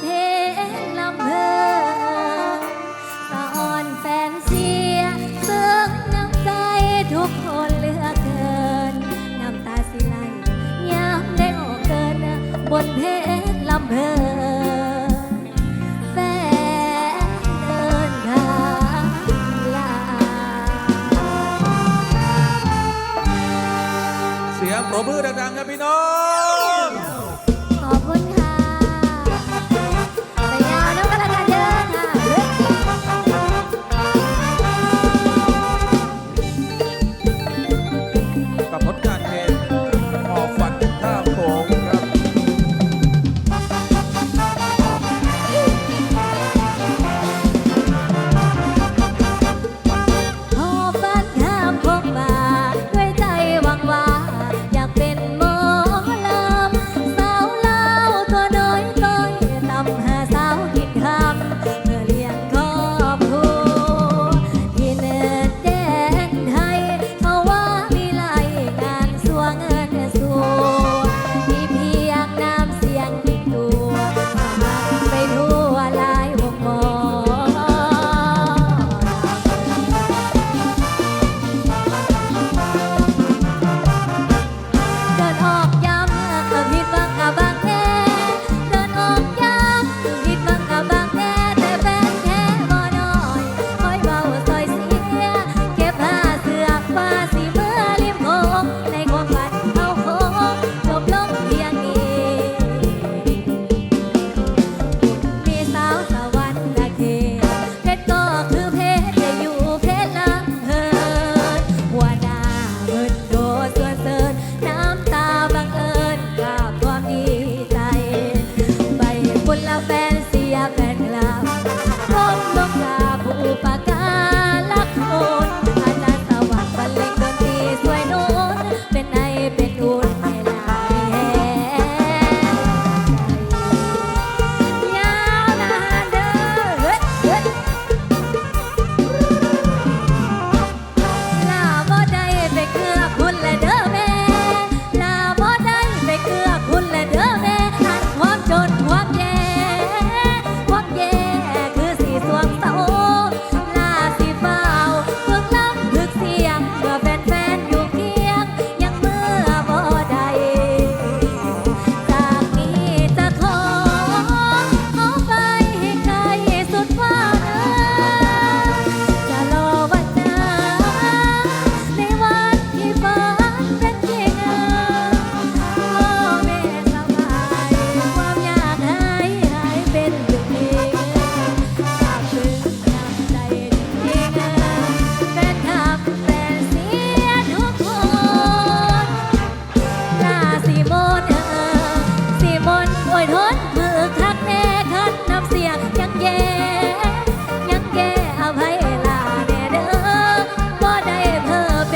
เพลลำเพอตาอ่อนแฟนเสียเสืองน้ำใจทุกคนเลือเกิน น้ำตาสิไหลยามได้ออกเกิน บนเพลลำเพอปรบมือดังๆครับพี่น้อง sean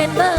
remember